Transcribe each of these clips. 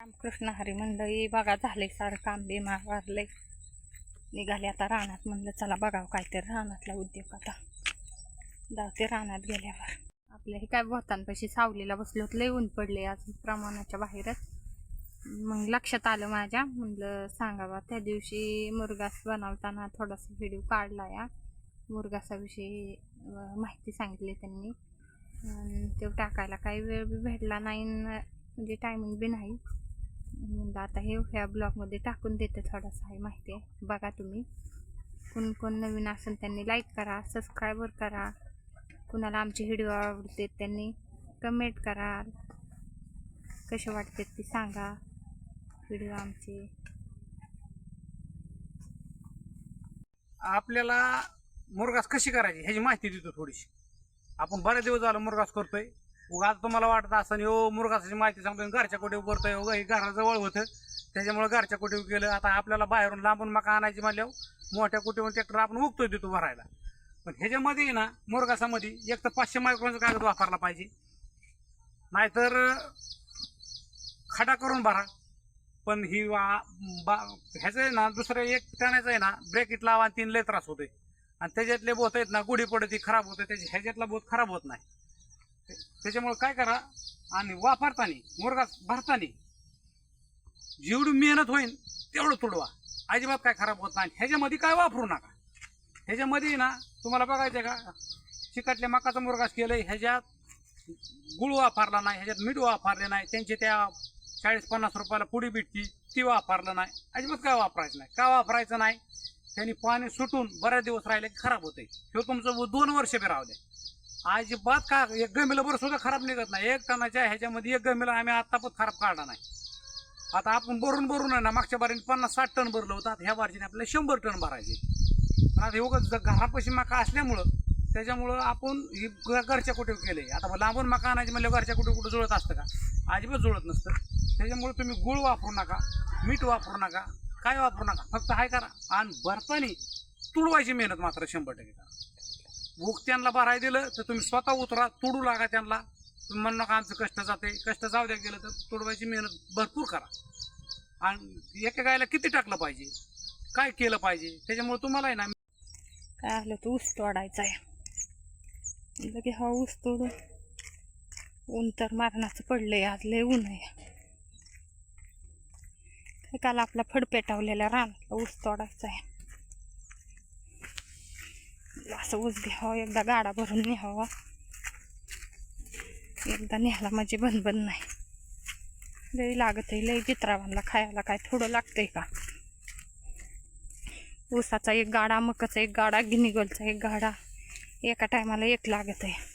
रामकृष्ण हरी मंडळी बघा झाले सारं काम बिमा वारले निघाले आता रानात म्हणलं चला बघावं काहीतरी रानातला उद्योग आता. जाते रानात गेल्यावर. आपल्या हे काय भोतांपाशी सावलीला बसलो होतो, लय ऊन पडले आज प्रमाणाच्या बाहेरच. मग लक्षात आलं माझ्या म्हणलं सांगावा त्या दिवशी मुरगास बनवताना थोडासा व्हिडिओ काढला या. मुरगासाविषयी माहिती सांगितली त्यांनी. अन् तो टाकायला काही वेळ बी भेटला नाही म्हणजे टायमिंग बी नाही. म्हणलं आता हे ह्या ब्लॉगमध्ये टाकून देते थोडासा आहे माहिती आहे. बघा तुम्ही. कोण कोण नवीन असेल त्यांनी लाईक करा सबस्क्रायबर करा. कुणाला आमचे व्हिडिओ आवडते त्यांनी कमेंट करा. कसे वाटते ते सांगा. व्हिडिओ आमचे. आपल्याला मुरगास कशी करायची? ह्याची माहिती देतो थोडीशी. आपण बऱ्याच दिवस झालं मुरगास करतोय. उगा आता तुम्हाला वाटत असं हो मुरगासाची माहिती सांगतो घरच्या कोटीव करतोय हो हे घराजवळ होतं. त्याच्यामुळे घरच्या कोटीव केलं आता आपल्याला बाहेरून लांबून मका आणायची म्हणल्यावर मोठ्या कोटीवर ट्रॅक्टर आपण उगतोय देतो भरायला. पण ह्याच्यामध्ये ना मुरगासामध्ये एक तर पाचशे मायक्रोनचा कागद वापरला पाहिजे. नाहीतर खडा करून भरा. पण ही वा- बा- ह्याचं आहे ना दुसरं एक त्याण्याचं आहे ना ब्रेकिट लावा आणि तीन लय त्रास होते आणि त्याच्यातले बोत आहेत ना गुढी ती खराब होते त्याच्या ह्याच्यातला बोत खराब होत नाही. त्याच्यामुळे काय करा आणि वापरताना मुरगा भरताना जेवढी मेहनत होईल तेवढं तुडवा. अजिबात काय खराब होत नाही. ह्याच्यामध्ये काय वापरू नका. ह्याच्यामध्ये ना तुम्हाला बघायचं का चिकटल्या मकाचा मुरगास केलंय ह्याच्यात गुळ वापरला नाही ह्याच्यात मीठ वापरले नाही त्यांचे त्या चाळीस पन्नास रुपयाला पुडी भेटती ती वापरलं नाही. अजिबात काय वापरायचं नाही. का वापरायचं नाही? त्यांनी पाणी सुटून बऱ्याच दिवस राहिले की खराब होते हे तुमचं दोन वर्ष बी राहू द्या. अजिबात का एक गमिला बरं सुद्धा खराब निघत नाही. एक टनाच्या ह्याच्यामध्ये एक गमिला आम्ही आत्ता पण खराब काढला नाही. आता आपण भरून भरून आहे ना मागच्या बारीने पन्नास साठ टन भरलं होतं. आता ह्या बारजीने आपल्याला शंभर टन भरायचे. पण आता एवढं घरापाशी मका असल्यामुळं त्याच्यामुळं आपण ही घरच्या कुठे केले आता मग लांबून मका आणायची म्हणजे घरच्या कुठे कुठे जुळत असतं का? अजिबात जुळत नसतं. त्याच्यामुळे तुम्ही गुळ वापरू नका मीठ वापरू नका काय वापरू नका फक्त हाय करा. आणि भरताना तुडवायची मेहनत मात्र शंभर टक्के करा. भूक त्यांना भराय दिलं तर तुम्ही स्वतः उतरा तुडू लागा त्यांना. तुम्ही म्हणू नका आमचं कष्ट जाते कष्ट जाऊ द्या गेलं तर तुडवायची मेहनत भरपूर करा. आणि एका गायला किती टाकलं पाहिजे? काय केलं पाहिजे? त्याच्यामुळे तुम्हाला आहे ना काय आलं तर ऊस तोडायचा आहे. लगे हा ऊस तोडून ऊन तर मारणाचं पडलंय आज लय ऊन आहे. काल आपला फड पेटावलेला रान ऊस तोडायचा आहे. असं ऊस घ्यावं एकदा गाडा भरून न्यावा एकदा न्यायला म्हणजे बनबन नाही. लई लागत आहे लई चित्रावांना खायला काय थोडं लागतंय का? ऊसाचा एक गाडा मकाचा एक गाडा गिनिगोलचा एक गाडा एका टायमाला एक लागत आहे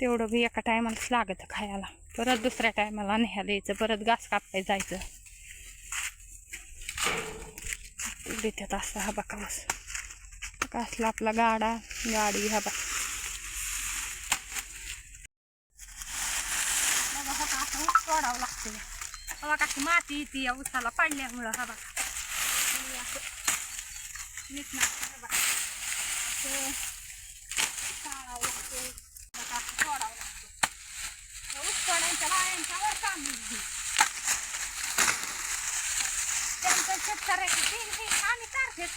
तेवढं बी एका टायमालाच लागत खायला. परत दुसऱ्या टायमाला न्यायला यायचं परत घास कापाय जायचं. देतात असं हा बघा कसला आपला गाडा गाडी हा बा. बघा ऊस कशी माती येते या ऊसाला पडल्यामुळं हा बा. हे असं नीट ऊस काम त्यांचं शेतकऱ्याची तीन तीन आम्ही सारखेच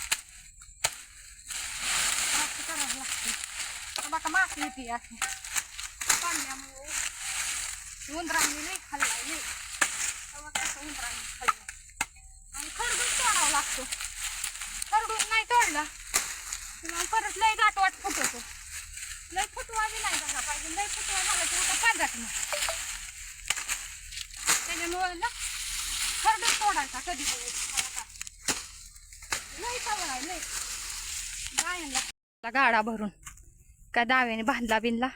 असं करावं लागतं हे बघा माती येते अशी. पाण्यामुळे उंदरांनी लई खाल्ला लई तेव्हा कसं उंदरांनी खाल्लं? आणि खरडून तोडावा लागतो. खरडून नाही तोडला. मग परत लई गाठवाट फुटतो लय फुटवा बी नाही झाला पाहिजे. लई फुटवा झाला तर उठा पाजाट मग. त्याच्यामुळे ना खरडून तोडायचा कधी लई मला काय. लय सवय आहे लय गाडा भरून. का दाव्याने बांधला बिनला.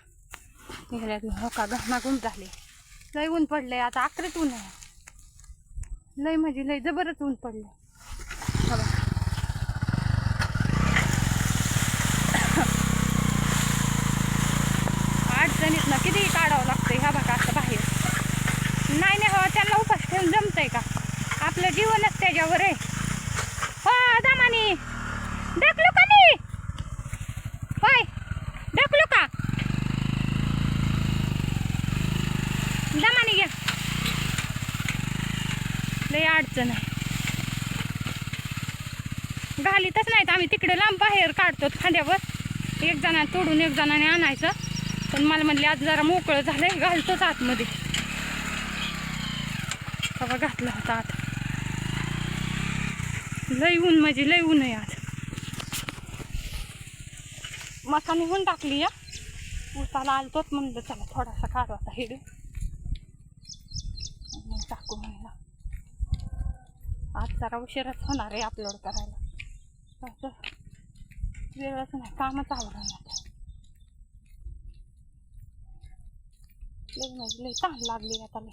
निघाल्या हो का गहना झाले. लय ऊन पडलंय आता आकरीत ऊन आहे. लय म्हणजे लय जबरच ऊन पडलंय. अडचणीत ना किती काढावं लागतंय ह्या बघा असं बाहेर. नाही नाही हवा त्यांना उपास ठेवून जमतंय का? आपलं जीवनच त्याच्यावर आहे हो दामानी ढकलू का मी होय ढकलू का दमानी घ्या लय अडचण आहे. घालीतच नाहीत आम्ही. तिकडे लांब बाहेर काढतो खांद्यावर. एक जणाने तोडून एक जणाने आणायचं. पण मला म्हणले आज जरा मोकळं झालंय घालतोच आतमध्ये. बाबा घातला होता आत. लय ऊन म्हणजे लय ऊन आहे आज मका निघून टाकली या. उसाला आलतोच म्हणलं चला थोडासा काढवाचा आता हेड मग टाकू म्हणलं आज जरा उशिराच होणार आहे अपलोड करायला. असं वेळच नाही कामच आवडणार आता लय म्हणजे लय ताण लागली आता मी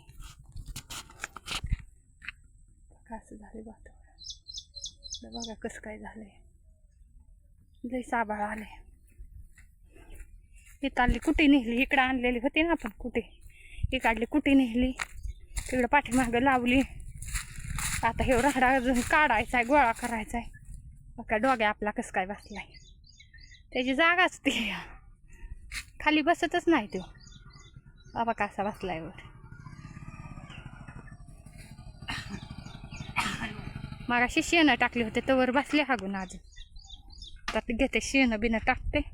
कसं झाले वातावरण? बघा कसं काय झालंय. लई साबाळ आले ही चालली कुठे नेली? इकडं आणलेली होती ना आपण कुठे? ही काढली कुठे नेली? तिकडं पाठीमागं लावली. आता हे राहडा अजून काढायचा आहे गोळा करायचा आहे बघा डोग्या आपला कसं काय बसलाय. त्याची जागाच ती खाली बसतच नाही तो. बाबा कसा बसलाय वर. मगाशी शेणं टाकले होते तवर बसले हागून अजून. तर घेते शेणं बिणं टाकते.